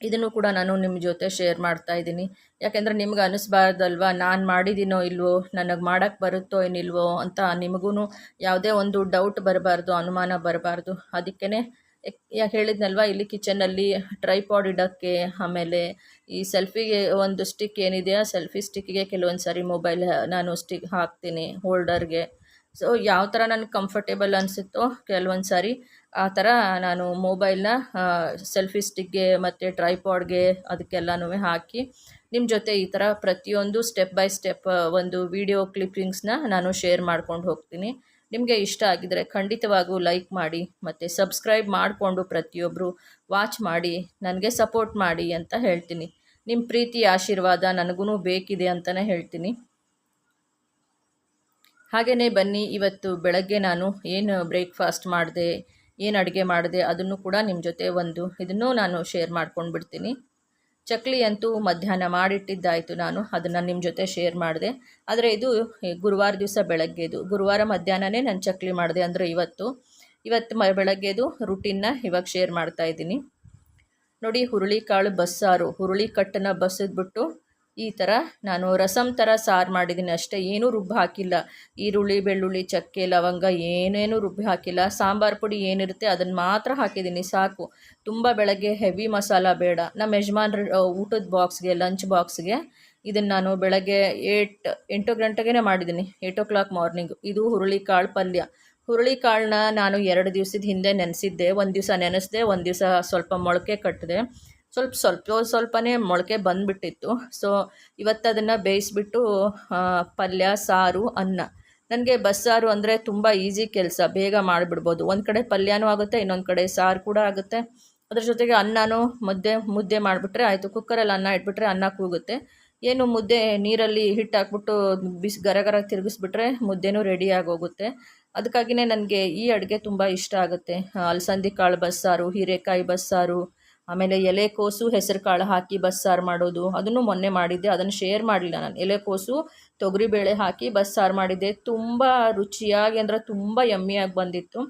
ಇದನ್ನು ಕೂಡ ನಾನು ನಿಮ್ಮ ಜೊತೆ ಶೇರ್ ಮಾಡ್ತಾ ಇದ್ದೀನಿ. ಯಾಕೆಂದರೆ ನಿಮ್ಗೆ ಅನಿಸ್ಬಾರ್ದಲ್ವಾ? ನಾನು ಮಾಡಿದ್ದೀನೋ ಇಲ್ವೋ? ನನಗೆ ಮಾಡೋಕ್ಕೆ ಬರುತ್ತೋ ಏನಿಲ್ವೋ ಅಂತ ನಿಮಗೂ ಯಾವುದೇ ಒಂದು ಡೌಟ್ ಬರಬಾರ್ದು, ಅನುಮಾನ ಬರಬಾರ್ದು. ಅದಕ್ಕೇ ಯಾಕೆ ಹೇಳಿದ್ನಲ್ವ, ಇಲ್ಲಿ ಕಿಚನಲ್ಲಿ ಟ್ರೈಪಾಡ್ ಇಡೋಕ್ಕೆ, ಆಮೇಲೆ ಈ ಸೆಲ್ಫಿಗೆ ಒಂದು ಸ್ಟಿಕ್ ಏನಿದೆಯಾ ಸೆಲ್ಫಿ ಸ್ಟಿಕ್ಕಿಗೆ ಕೆಲವೊಂದು ಸಾರಿ ಮೊಬೈಲ್ ನಾನು ಸ್ಟಿಕ್ ಹಾಕ್ತೀನಿ ಹೋಲ್ಡರ್ಗೆ ಸೊ ಯಾವ ಥರ ನನಗೆ ಕಂಫರ್ಟೇಬಲ್ ಅನಿಸುತ್ತೋ, ಕೆಲವೊಂದು ಸಾರಿ ಆ ಥರ ನಾನು ಮೊಬೈಲ್ನ ಸೆಲ್ಫಿ ಸ್ಟಿಕ್ಗೆ ಮತ್ತು ಟ್ರೈಪಾಡ್ಗೆ ಅದಕ್ಕೆಲ್ಲನೂ ಹಾಕಿ ನಿಮ್ಮ ಜೊತೆ ಈ ಥರ ಪ್ರತಿಯೊಂದು ಸ್ಟೆಪ್ ಬೈ ಸ್ಟೆಪ್ ಒಂದು ವಿಡಿಯೋ ಕ್ಲಿಪ್ಪಿಂಗ್ಸ್ನ ನಾನು ಶೇರ್ ಮಾಡ್ಕೊಂಡು ಹೋಗ್ತೀನಿ. ನಿಮಗೆ ಇಷ್ಟ ಆಗಿದರೆ ಖಂಡಿತವಾಗೂ ಲೈಕ್ ಮಾಡಿ, ಮತ್ತು ಸಬ್ಸ್ಕ್ರೈಬ್ ಮಾಡಿಕೊಂಡು ಪ್ರತಿಯೊಬ್ಬರು ವಾಚ್ ಮಾಡಿ, ನನಗೆ ಸಪೋರ್ಟ್ ಮಾಡಿ ಅಂತ ಹೇಳ್ತೀನಿ. ನಿಮ್ಮ ಪ್ರೀತಿ, ಆಶೀರ್ವಾದ ನನಗೂ ಬೇಕಿದೆ ಅಂತಲೇ ಹೇಳ್ತೀನಿ. ಹಾಗೆಯೇ ಬನ್ನಿ, ಇವತ್ತು ಬೆಳಗ್ಗೆ ನಾನು ಏನು ಬ್ರೇಕ್ಫಾಸ್ಟ್ ಮಾಡಿದೆ ಏನು ಅಡುಗೆ ಮಾಡಿದೆ ಅದನ್ನು ಕೂಡ ನಿಮ್ಮ ಜೊತೆ ಒಂದು ಇದನ್ನು ನಾನು ಶೇರ್ ಮಾಡ್ಕೊಂಡು ಬಿಡ್ತೀನಿ ಚಕ್ಲಿ ಅಂತೂ ಮಧ್ಯಾಹ್ನ ಮಾಡಿಟ್ಟಿದ್ದಾಯಿತು ನಾನು, ಅದನ್ನು ನಿಮ್ಮ ಜೊತೆ ಶೇರ್ ಮಾಡಿದೆ. ಆದರೆ ಇದು ಗುರುವಾರ ದಿವಸ ಬೆಳಗ್ಗೆದು. ಗುರುವಾರ ಮಧ್ಯಾಹ್ನನೇ ನಾನು ಚಕ್ಲಿ ಮಾಡಿದೆ ಅಂದರೆ ಇವತ್ತು. ಇವತ್ತು ಮ ಬೆಳಗ್ಗೆದು ರುಟೀನ್ನ ಇವಾಗ ಶೇರ್ ಮಾಡ್ತಾ ಇದ್ದೀನಿ. ನೋಡಿ, ಹುರುಳಿಕಾಳು ಬಸ್ಸಾರು. ಹುರುಳಿ ಕಟ್ಟನ್ನು ಬಸಿದ್ಬಿಟ್ಟು ಈ ಥರ ನಾನು ರಸಮ್ ಥರ ಸಾರು ಮಾಡಿದ್ದೀನಿ ಅಷ್ಟೇ, ಏನೂ ರುಬ್ಬಿ ಹಾಕಿಲ್ಲ. ಈರುಳ್ಳಿ, ಬೆಳ್ಳುಳ್ಳಿ, ಚಕ್ಕೆ, ಲವಂಗ, ಏನೇನೂ ರುಬ್ಬಿ ಹಾಕಿಲ್ಲ. ಸಾಂಬಾರು ಪುಡಿ ಏನಿರುತ್ತೆ ಅದನ್ನು ಮಾತ್ರ ಹಾಕಿದ್ದೀನಿ, ಸಾಕು. ತುಂಬ ಬೆಳಗ್ಗೆ ಹೆವಿ ಮಸಾಲ ಬೇಡ. ನಮ್ಮ ಯಜಮಾನ್ರ ಊಟದ ಬಾಕ್ಸ್ಗೆ ಲಂಚ್ ಬಾಕ್ಸ್ಗೆ ಇದನ್ನು ನಾನು ಬೆಳಗ್ಗೆ ಏಟ್, ಎಂಟು ಗಂಟೆಗೇ ಮಾಡಿದ್ದೀನಿ. Eight o'clock morning. ಇದು ಹುರುಳಿಕಾಳು ಪಲ್ಯ. ಹುರುಳಿಕಾಳನ್ನ ನಾನು ಎರಡು ದಿವಸದ ಹಿಂದೆ ನೆನೆಸಿದ್ದೆ, ಒಂದು ದಿವಸ ನೆನೆಸಿದೆ, ಒಂದು ದಿವಸ ಸ್ವಲ್ಪ ಮೊಳಕೆ ಕಟ್ಟಿದೆ ಸ್ವಲ್ಪ ಸ್ವಲ್ಪ ಸ್ವಲ್ಪನೇ ಮೊಳಕೆ ಬಂದುಬಿಟ್ಟಿತ್ತು. ಸೊ ಇವತ್ತು ಅದನ್ನು ಬೇಯಿಸ್ಬಿಟ್ಟು ಪಲ್ಯ, ಸಾರು, ಅನ್ನ. ನನಗೆ ಬಸ್ಸಾರು ಅಂದರೆ ತುಂಬ ಈಸಿ ಕೆಲಸ. ಬೇಗ ಮಾಡಿಬಿಡ್ಬೋದು. ಒಂದು ಕಡೆ ಪಲ್ಯನೂ ಆಗುತ್ತೆ, ಇನ್ನೊಂದು ಕಡೆ ಸಾರು ಕೂಡ ಆಗುತ್ತೆ. ಅದ್ರ ಜೊತೆಗೆ ಅನ್ನನೂ ಮುದ್ದೆ ಮುದ್ದೆ ಮಾಡಿಬಿಟ್ರೆ ಆಯಿತು. ಕುಕ್ಕರಲ್ಲಿ ಅನ್ನ ಇಟ್ಬಿಟ್ರೆ ಅನ್ನ ಕೂಗುತ್ತೆ. ಏನು ಮುದ್ದೆ ನೀರಲ್ಲಿ ಹಿಟ್ಟು ಹಾಕ್ಬಿಟ್ಟು ಬಿಸಿ, ಗರ ಗರ ತಿರುಗಿಸ್ಬಿಟ್ರೆ ಮುದ್ದೆನೂ ರೆಡಿ ಆಗೋಗುತ್ತೆ. ಅದಕ್ಕಾಗಿಯೇ ನನಗೆ ಈ ಅಡುಗೆ ತುಂಬ ಇಷ್ಟ ಆಗುತ್ತೆ. ಅಲಸಂದಿ ಕಾಳು ಬಸ್ಸಾರು ಹೀರೆಕಾಯಿ ಬಸ್ಸಾರು ಆಮೇಲೆ ಎಲೆಕೋಸು ಹೆಸರುಕಾಳು ಹಾಕಿ ಬಸ್ಸಾರು ಮಾಡೋದು, ಅದನ್ನು ಮೊನ್ನೆ ಮಾಡಿದ್ದೆ, ಅದನ್ನು ಶೇರ್ ಮಾಡಲಿಲ್ಲ ನಾನು. ಎಲೆಕೋಸು ತೊಗರಿಬೇಳೆ ಹಾಕಿ ಬಸ್ಸಾರು ಮಾಡಿದ್ದೆ. ತುಂಬ ರುಚಿಯಾಗಿ ಅಂದರೆ ತುಂಬ ಯಮ್ಮಿಯಾಗಿ ಬಂದಿತ್ತು.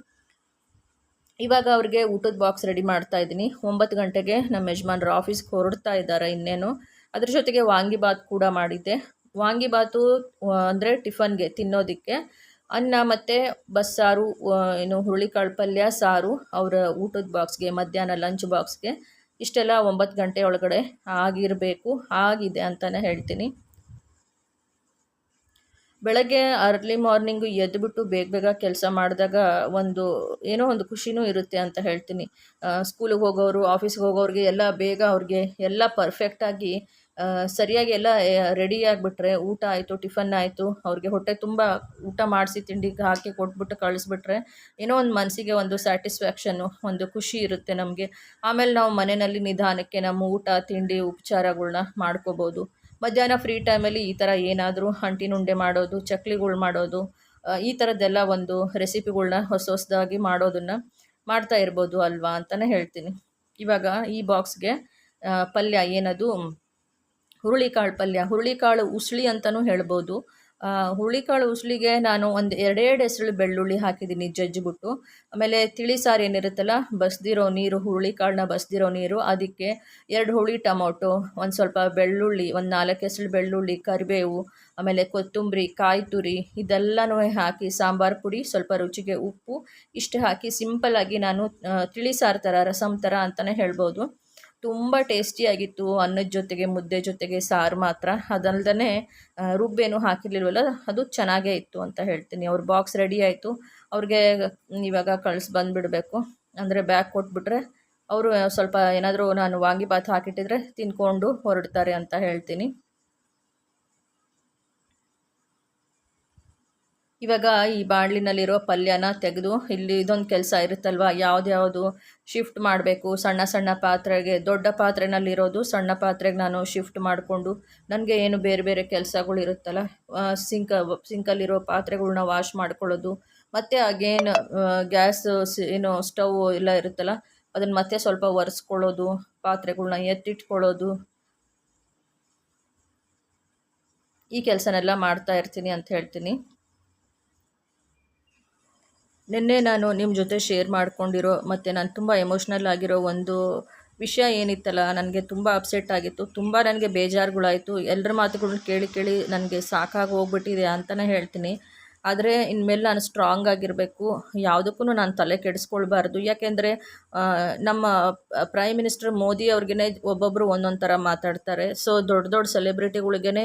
ಇವಾಗ ಅವ್ರಿಗೆ ಊಟದ ಬಾಕ್ಸ್ ರೆಡಿ ಮಾಡ್ತಾ ಇದ್ದೀನಿ. ಒಂಬತ್ತು ಗಂಟೆಗೆ ನಮ್ಮ ಯಜಮಾನ್ರು ಆಫೀಸ್ಗೆ ಹೊರಡ್ತಾ ಇದ್ದಾರೆ ಇನ್ನೇನು. ಅದ್ರ ಜೊತೆಗೆ ವಾಂಗಿಬಾತ್ ಕೂಡ ಮಾಡಿದ್ದೆ. ವಾಂಗಿಬಾತು ಅಂದರೆ ಟಿಫನ್ಗೆ ತಿನ್ನೋದಕ್ಕೆ. ಅನ್ನ ಮತ್ತು ಬಸ್ಸಾರು ಏನು ಹುರುಳಿಕಾಳು ಪಲ್ಯ, ಸಾರು ಅವರ ಊಟದ ಬಾಕ್ಸ್ಗೆ ಮಧ್ಯಾಹ್ನ ಲಂಚ್ ಬಾಕ್ಸ್ಗೆ ಇಷ್ಟೆಲ್ಲ ಒಂಬತ್ತು ಗಂಟೆ ಒಳಗಡೆ ಆಗಿರಬೇಕು, ಆಗಿದೆ ಅಂತಲೇ ಹೇಳ್ತೀನಿ. ಬೆಳಗ್ಗೆ ಅರ್ಲಿ ಮಾರ್ನಿಂಗು ಎದ್ದುಬಿಟ್ಟು ಬೇಗ ಬೇಗ ಕೆಲಸ ಮಾಡಿದಾಗ ಒಂದು, ಏನೋ ಒಂದು ಖುಷಿನೂ ಇರುತ್ತೆ ಅಂತ ಹೇಳ್ತೀನಿ. ಸ್ಕೂಲಿಗೆ ಹೋಗೋರು ಆಫೀಸ್ಗೆ ಹೋಗೋರಿಗೆ ಎಲ್ಲ ಬೇಗ ಅವ್ರಿಗೆ ಎಲ್ಲ ಪರ್ಫೆಕ್ಟಾಗಿ ಸರಿಯಾಗಿ ಎಲ್ಲ ರೆಡಿ ಆಗಿಬಿಟ್ರೆ, ಊಟ ಆಯಿತು, ಟಿಫನ್ ಆಯಿತು, ಅವ್ರಿಗೆ ಹೊಟ್ಟೆ ತುಂಬ ಊಟ ಮಾಡಿಸಿ ತಿಂಡಿಗೆ ಹಾಕಿ ಕೊಟ್ಬಿಟ್ಟು ಕಳಿಸ್ಬಿಟ್ರೆ ಏನೋ ಒಂದು ಮನಸ್ಸಿಗೆ ಒಂದು ಸ್ಯಾಟಿಸ್ಫ್ಯಾಕ್ಷನ್ನು ಒಂದು ಖುಷಿ ಇರುತ್ತೆ ನಮಗೆ. ಆಮೇಲೆ ನಾವು ಮನೆಯಲ್ಲಿ ನಿಧಾನಕ್ಕೆ ನಮ್ಮ ಊಟ, ತಿಂಡಿ ಉಪಚಾರಗಳನ್ನ ಮಾಡ್ಕೋಬೋದು. ಮಧ್ಯಾಹ್ನ ಫ್ರೀ ಟೈಮಲ್ಲಿ ಈ ಥರ ಏನಾದರೂ ಅಂಟಿನುಂಡೆ ಮಾಡೋದು, ಚಕ್ಲಿಗಳು ಮಾಡೋದು ಈ ಥರದ್ದೆಲ್ಲ ಒಂದು ರೆಸಿಪಿಗಳನ್ನ ಹೊಸ ಹೊಸದಾಗಿ ಮಾಡೋದನ್ನು ಮಾಡ್ತಾ ಇರ್ಬೋದು ಅಲ್ವಾ ಅಂತಲೇ ಹೇಳ್ತೀನಿ. ಇವಾಗ ಈ ಬಾಕ್ಸ್ಗೆ ಪಲ್ಯ ಏನದು? ಹುರುಳಿಕಾಳು ಪಲ್ಯ, ಹುರುಳಿಕಾಳು ಉಸ್ಳಿ ಅಂತಲೂ ಹೇಳ್ಬೋದು. ಹುರುಳಿಕಾಳು ಉಸಳಿಗೆ ನಾನು ಒಂದು ಎರಡೆರಡು ಹೆಸರು ಬೆಳ್ಳುಳ್ಳಿ ಹಾಕಿದ್ದೀನಿ ಜಜ್ಜಿಬಿಟ್ಟು. ಆಮೇಲೆ ತಿಳಿ ಸಾರು ಏನಿರುತ್ತಲ್ಲ, ಬಸ್ದಿರೋ ನೀರು, ಹುರುಳಿಕಾಳನ್ನ ಬಸ್ದಿರೋ ನೀರು, ಅದಕ್ಕೆ ಎರಡು ಹುಳಿ ಟೊಮೊಟೊ, ಒಂದು ಸ್ವಲ್ಪ ಬೆಳ್ಳುಳ್ಳಿ, ಒಂದು ನಾಲ್ಕು ಹೆಸರು ಬೆಳ್ಳುಳ್ಳಿ, ಕರಿಬೇವು, ಆಮೇಲೆ ಕೊತ್ತಂಬರಿ ಕಾಯಿ ತುರಿ ಇದೆಲ್ಲನೂ ಹಾಕಿ ಸಾಂಬಾರು ಪುಡಿ, ಸ್ವಲ್ಪ ರುಚಿಗೆ ಉಪ್ಪು, ಇಷ್ಟು ಹಾಕಿ ಸಿಂಪಲ್ಲಾಗಿ ನಾನು ತಿಳಿ ಸಾರು ಥರ ರಸಮ್ ಥರ ಅಂತಲೇ ಹೇಳ್ಬೋದು. ತುಂಬ ಟೇಸ್ಟಿಯಾಗಿತ್ತು ಅನ್ನದ ಜೊತೆಗೆ, ಮುದ್ದೆ ಜೊತೆಗೆ ಸಾರು ಮಾತ್ರ. ಅದಲ್ದೇ ರುಬ್ಬೇನು ಹಾಕಿರ್ಲಿಲ್ವಲ್ಲ, ಅದು ಚೆನ್ನಾಗೇ ಇತ್ತು ಅಂತ ಹೇಳ್ತೀನಿ. ಅವ್ರ ಬಾಕ್ಸ್ ರೆಡಿ ಆಯಿತು. ಅವ್ರಿಗೆ ಇವಾಗ ಕಳ್ಸಿ ಬಂದುಬಿಡಬೇಕು. ಅಂದರೆ ಬ್ಯಾಗ್ ಕೊಟ್ಬಿಟ್ರೆ, ಅವರು ಸ್ವಲ್ಪ ಏನಾದರೂ ನಾನು ವಾಂಗಿಭಾತ್ ಹಾಕಿಟ್ಟಿದ್ರೆ ತಿನ್ಕೊಂಡು ಹೊರಡ್ತಾರೆ ಅಂತ ಹೇಳ್ತೀನಿ. ಇವಾಗ ಈ ಬಾಣಲಿನಲ್ಲಿರೋ ಪಲ್ಯನ ತೆಗೆದು ಇಲ್ಲಿ ಇದೊಂದು ಕೆಲಸ ಇರುತ್ತಲ್ವ? ಯಾವ್ದು ಶಿಫ್ಟ್ ಮಾಡಬೇಕು? ಸಣ್ಣ ಸಣ್ಣ ಪಾತ್ರೆಗೆ, ದೊಡ್ಡ ಪಾತ್ರೆನಲ್ಲಿರೋದು ಸಣ್ಣ ಪಾತ್ರೆಗೆ ನಾನು ಶಿಫ್ಟ್ ಮಾಡಿಕೊಂಡು ನನಗೆ ಏನು ಬೇರೆ ಬೇರೆ ಕೆಲಸಗಳು ಇರುತ್ತಲ್ಲ ಸಿಂಕ್ ಸಿಂಕಲ್ಲಿರೋ ಪಾತ್ರೆಗಳ್ನ ವಾಶ್ ಮಾಡ್ಕೊಳ್ಳೋದು, ಮತ್ತು ಅಗೇನ್ ಗ್ಯಾಸ್ ಏನು ಸ್ಟವ್ ಎಲ್ಲ ಇರುತ್ತಲ್ಲ ಅದನ್ನು ಮತ್ತೆ ಸ್ವಲ್ಪ ಒರೆಸ್ಕೊಳ್ಳೋದು, ಪಾತ್ರೆಗಳ್ನ ಎತ್ತಿಟ್ಕೊಳ್ಳೋದು. ಈ ಕೆಲಸನೆಲ್ಲ ಮಾಡ್ತಾ ಇರ್ತೀನಿ ಅಂತ ಹೇಳ್ತೀನಿ. ನಿನ್ನೆ ನಾನು ನಿಮ್ಮ ಜೊತೆ ಶೇರ್ ಮಾಡ್ಕೊಂಡಿರೋ ಮತ್ತು ನಾನು ತುಂಬ ಎಮೋಷ್ನಲ್ ಆಗಿರೋ ಒಂದು ವಿಷಯ ಏನಿತ್ತಲ್ಲ, ನನಗೆ ತುಂಬ ಅಪ್ಸೆಟ್ ಆಗಿತ್ತು. ತುಂಬ ನನಗೆ ಬೇಜಾರುಗಳಾಯಿತು. ಎಲ್ಲರ ಮಾತುಗಳನ್ನ ಕೇಳಿ ಕೇಳಿ ನನಗೆ ಸಾಕಾಗಿ ಹೋಗ್ಬಿಟ್ಟಿದೆ ಅಂತಲೇ ಹೇಳ್ತೀನಿ. ಆದರೆ ಇನ್ಮೇಲೆ ನಾನು ಸ್ಟ್ರಾಂಗ್ ಆಗಿರಬೇಕು. ಯಾವುದಕ್ಕೂ ನಾನು ತಲೆ ಕೆಡಿಸ್ಕೊಳ್ಬಾರ್ದು. ಯಾಕೆಂದರೆ ನಮ್ಮ ಪ್ರೈಮ್ ಮಿನಿಸ್ಟರ್ ಮೋದಿ ಅವ್ರಿಗೇ ಒಬ್ಬೊಬ್ಬರು ಒಂದೊಂದು ಥರ ಮಾತಾಡ್ತಾರೆ. ಸೊ ದೊಡ್ಡ ದೊಡ್ಡ ಸೆಲೆಬ್ರಿಟಿಗಳಿಗೇ